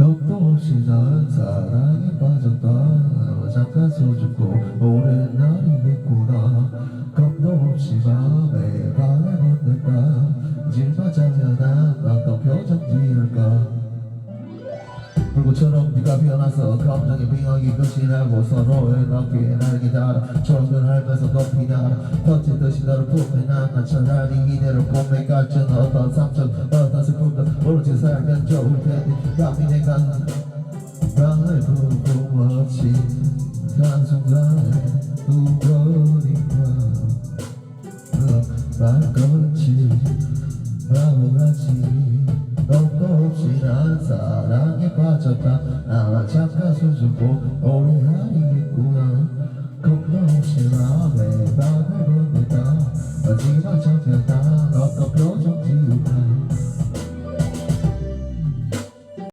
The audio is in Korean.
겁도 없이 난 사랑에 빠졌다. 잠깐 손잡고 오랜 날이겠구나. 겁도 없이 맘에 발을 건넨다. 질맞자면 어떤 표정 지을까? 불꽃처럼 네가 피어나서 감정의 빙하기 끝이라고 서로의 어깨에 날개 달아 핥면서 높이 날아. 터치듯이 너를 품에 난난 차라리 이대로 꿈에 갇힌 어떤 상처 어떤 슬픔도 가면 좋을 텐데 그 감히 내가 방을 보고 없이 한순간에 우거니까 말건지 바보같이 너도 없이 난 사랑에 빠졌다. 나와 잠깐 수줍고 오래 하리겠구나. 겁도 없이 마음에 방을 보겠다. 마지막 정태다